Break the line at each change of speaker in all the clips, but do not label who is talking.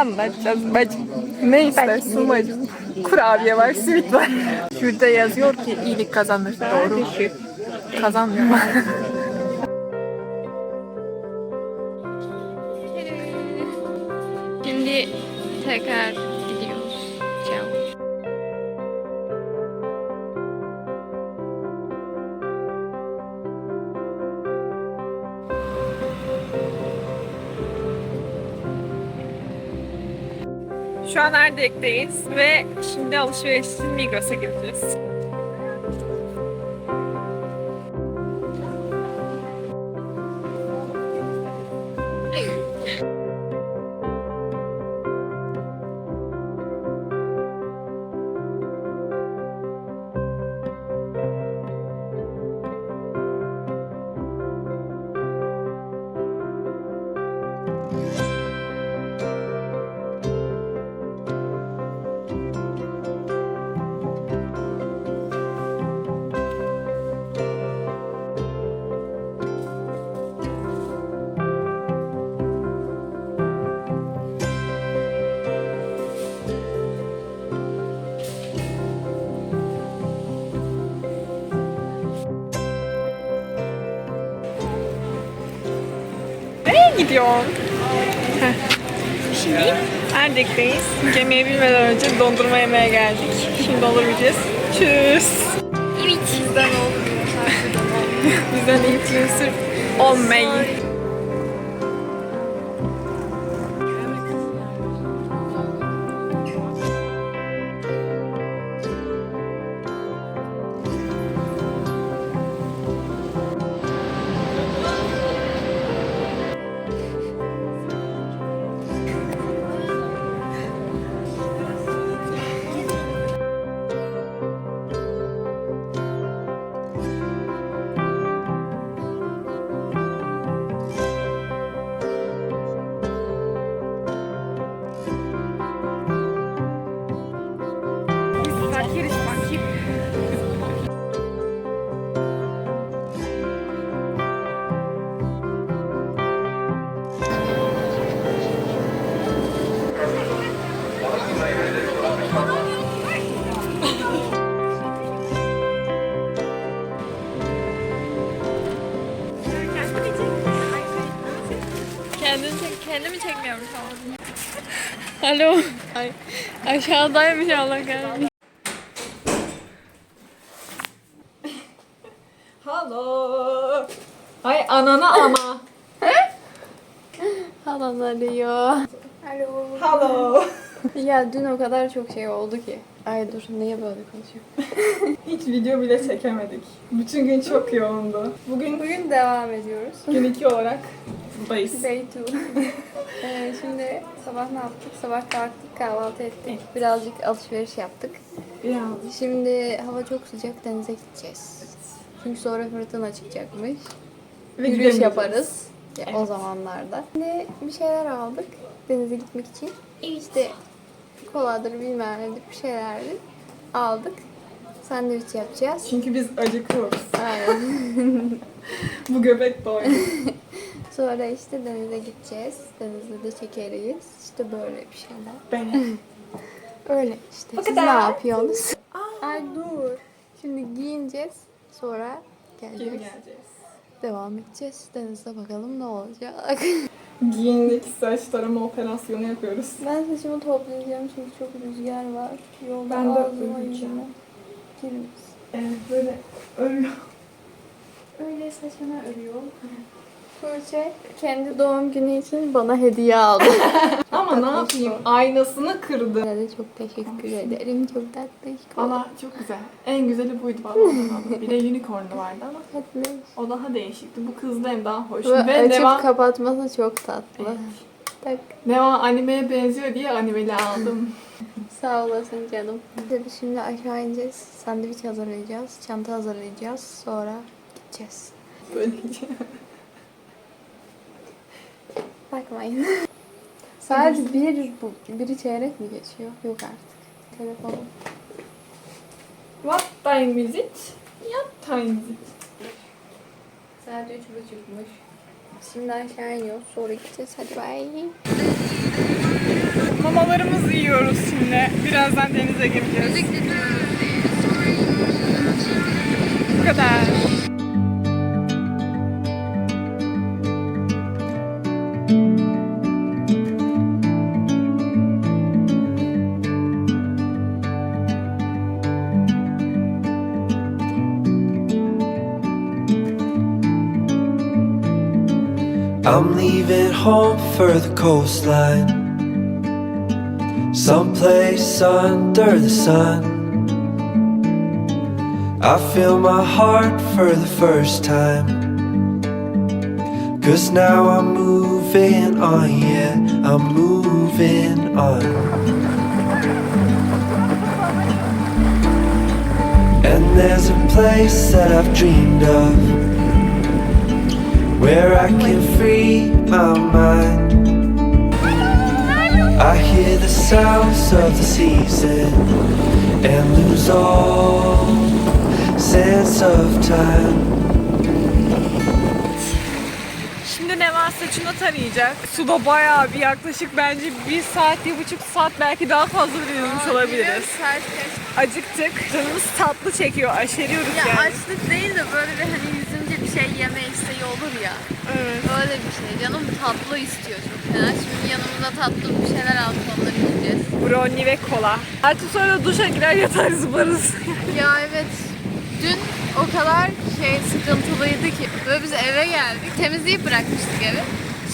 anlatacağız bacım? Ne istersin bacım? Kurabiye var, simit var. Şurada yazıyor ki iyilik kazanır. Doğru. Kazanmıyor.
Şimdi tekrar
Şu an Erdek'teyiz ve şimdi alışveriş için Migros'a gideceğiz. Gidiyorsun? Şimdi Erdek'teyiz. Gemiye binmeden önce dondurma yemeye geldik. Şimdi olur yiyeceğiz. Tschüss.
Evet.
Bizden olmuyor. Bizden influencer olmayın.
Alo. Ay, aşağıdaymış Allah kahretsin.
Hello. Ay anana ama.
Halan arıyor. Alo.
Hello.
Ya dün o kadar çok şey oldu ki. Ay dur niye böyle konuşuyorum?
Hiç video bile çekemedik. Bütün gün çok yoğundu. Bugün
Bugün devam ediyoruz.
gün iki olarak buradayız.
Day two. ee, şimdi sabah ne yaptık? Sabah kalktık, kahvaltı ettik. Birazcık alışveriş yaptık.
Biraz.
Şimdi hava çok sıcak, denize gideceğiz. Çünkü sonra fırtına çıkacakmış.
Ve
Yürüyüş
gidemeyeceğiz.
yaparız. Ya, O
Evet.
zamanlarda. Şimdi bir şeyler aldık denize gitmek için. İşte koladır bilmem nedir bir şeylerdi. Aldık. Sandviç yapacağız.
Çünkü biz acıkıyoruz.
Aynen.
Bu göbek doydu.
Sonra işte denize gideceğiz. Denizde de çekeriz. İşte böyle bir şeyler.
Ben.
Öyle işte.
O
Siz
kadar.
ne yapıyorsunuz? Ay dur. Şimdi giyineceğiz. Sonra
Geri
geleceğiz.
geleceğiz.
Devam edeceğiz. Denizde bakalım ne olacak.
Giyindik saç tarama operasyonu yapıyoruz.
Ben saçımı toplayacağım çünkü çok rüzgar var. Yolda
Ben de
ağzıma yüzüme girmiş.
Evet böyle ölüyor.
Öyle saçını örüyorum. Tuğçe kendi doğum günü için bana hediye aldı.
Ama ne yapayım aynasını kırdı.
Size de çok teşekkür ederim. Çok tatlı.
Valla çok güzel. En güzeli buydu valla. Bir de unicorn'u vardı ama
Tatlı.
o daha değişikti. Bu kızda hem daha hoş.
Ve
Ve
açıp
Neva,
kapatması çok tatlı.
Evet.
Tak.
Neva animeye benziyor diye animeli aldım.
Sağ olasın canım. Şimdi aşağı ineceğiz. Sandviç hazırlayacağız. Çanta hazırlayacağız. Sonra gideceğiz.
Böylece.
Bakmayın. Sadece bir bu. Biri çeyrek mi geçiyor? Yok artık. Telefonum.
What time is it? What time is it?
Saat üç buçukmuş. Şimdi aşağı iniyoruz. Sonra gideceğiz. Hadi bay.
Mamalarımızı yiyoruz şimdi. Birazdan denize gireceğiz. Bu kadar.
I'm leaving home for the coastline. Someplace under the sun. I feel my heart for the first time. Cause now I'm moving on, yeah, I'm moving on. And there's a place that I've dreamed of where I can free my mind. I hear the sounds of the season and lose all sense of time.
Şimdi Neva saçını tarayacak. Suda bayağı bir yaklaşık bence bir saat, bir buçuk saat belki daha fazla yürümüş olabiliriz. Acıktık. Canımız tatlı çekiyor. Aşeriyoruz
Ya
yani.
açlık değil de böyle bir hani yüzünce bir şey yeme isteği olur ya.
Evet.
Öyle bir şey. Canım tatlı istiyor çok fena. Şimdi yanımıza tatlı bir şeyler aldık onları yiyeceğiz.
Brownie ve kola. Artık sonra duşa girer yatar zıbarız.
Ya evet. Dün o kadar şey sıkıntılıydı ki. Böyle biz eve geldik. Temizleyip bırakmıştık evi.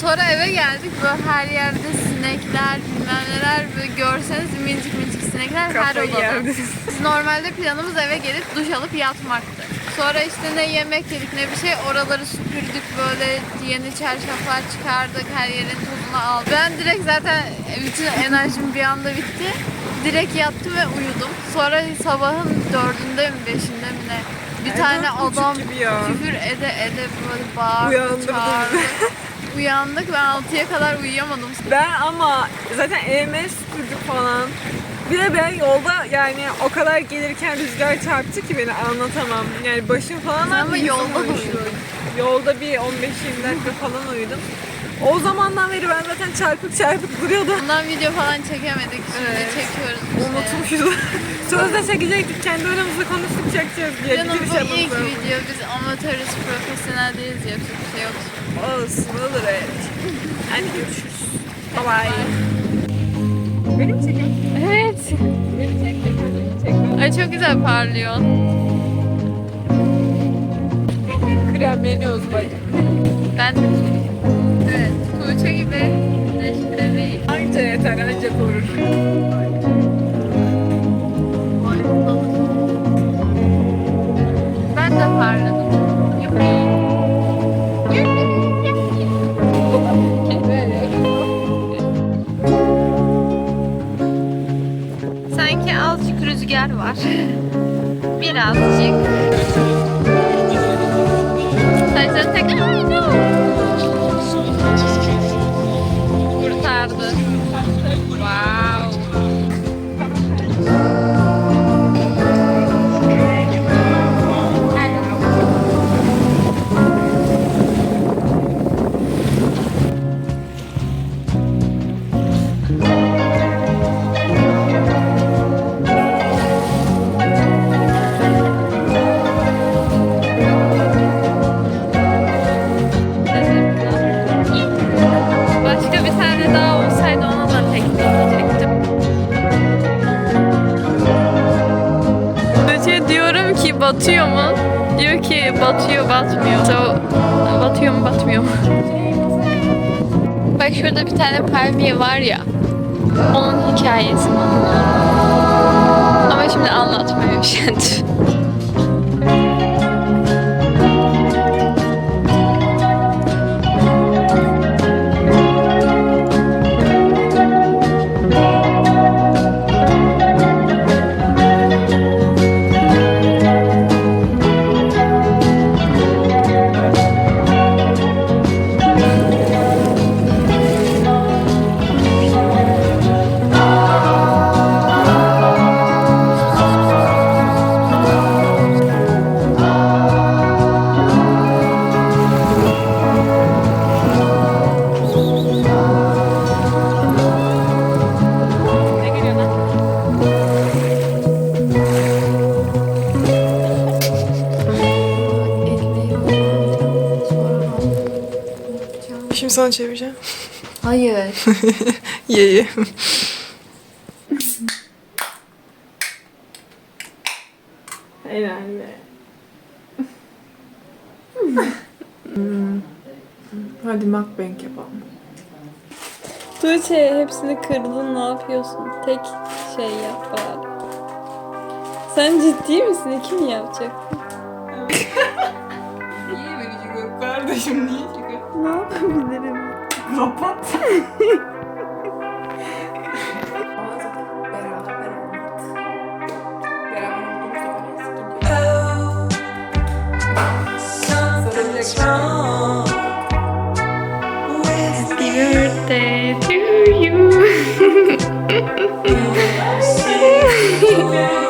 Sonra eve geldik. Böyle her yerde sinekler, bilmem neler. Böyle görseniz minicik minicik sinekler her
Kafayı
odada.
yerdiniz.
Biz normalde planımız eve gelip duş alıp yatmaktı. Sonra işte ne yemek yedik ne bir şey oraları süpürdük böyle yeni çarşaflar çıkardık her yerin tozunu aldık. Ben direkt zaten bütün enerjim bir anda bitti. Direkt yattım ve uyudum. Sonra sabahın dördünde mi beşinde mi ne? Bir
Ay,
tane adam küfür ede ede böyle bağırdı çağırdı. Uyandık ben 6'ya kadar uyuyamadım.
Ben ama zaten EMS sürdük falan. Bir de ben yolda yani o kadar gelirken rüzgar çarptı ki beni anlatamam. Yani başım falan
Sen ama yolda uyudun.
Yolda bir 15-20 dakika falan uyudum. O zamandan beri ben zaten çarpık çarpık duruyordum.
Bundan video falan çekemedik. Şimdi
Evet.
çekiyoruz. işte.
Unutmuşuz. Sözde çekecektik. Kendi aramızda konuştuk çekeceğiz diye.
Canım bu ilk
yapalım.
video. Biz amatörüz, profesyonel değiliz. Yapacak bir şey yok.
Olsun olur evet. Hadi görüşürüz. Bye bye. Benim çekim.
Evet.
Beni çek. Beni çek.
Ay çok güzel parlıyor.
Kremleniyoruz bacım.
Ben de Evet. Tuğçe gibi neşeli.
Anca yeter, anca korur.
Batıyor batmıyor. So, batıyor mu batmıyor mu? Bak şurada bir tane palmiye var ya. Onun hikayesini anlatıyorum. Ama şimdi anlatmaya üşendim.
Sana çevireceğim.
Hayır.
Ye ye.
Helal be.
Hadi mukbang yapalım.
Tuğçe hepsini kırdın ne yapıyorsun? Tek şey yap bari. Sen ciddi misin? Kim yapacak?
Niye beni çıkıyor kardeşim niye?
Ne yapabilirim?
Kapat.
With
birthday to
you.